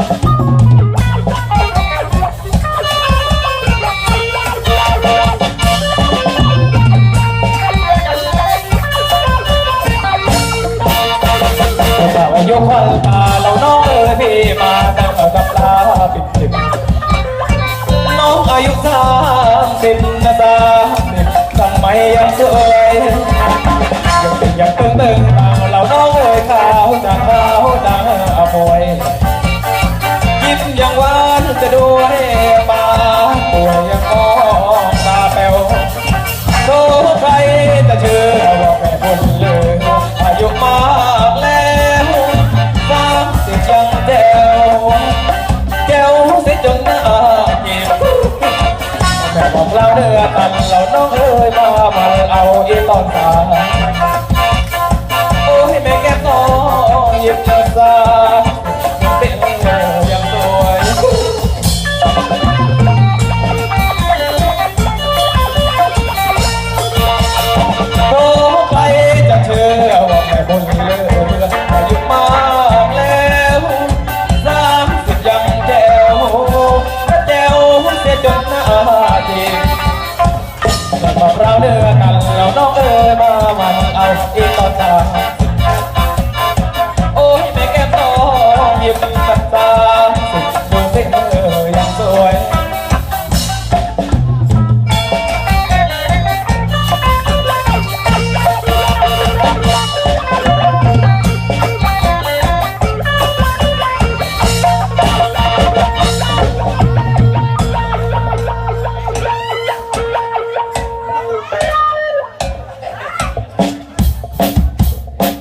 แต่ว่ายกควันตาเราน้องเอ๋ยพี่มาแต่งกับลาปิดสิบน้องอายุสามสิบนะสามสิบทำไมยังสวยยังเป็นยังเตึงตึงตา ยังหวานจะด้วยมาป่วยยังมองตาแป๋วโตใครจะเชื่อว่าแม่บุญเลือายุมากแล้วสามสิบยังแจวแก้วเสิจนหน้าเก็บแม่บอกเราเดือตันเราน้องเอ้ยมามาเอาอีตอนสายโอ้ยแม่แก้มน้องหยิบเธอ เออมาวันเอาอีต่อตาโอ้ยแม่แก้มน้องยิ้มตา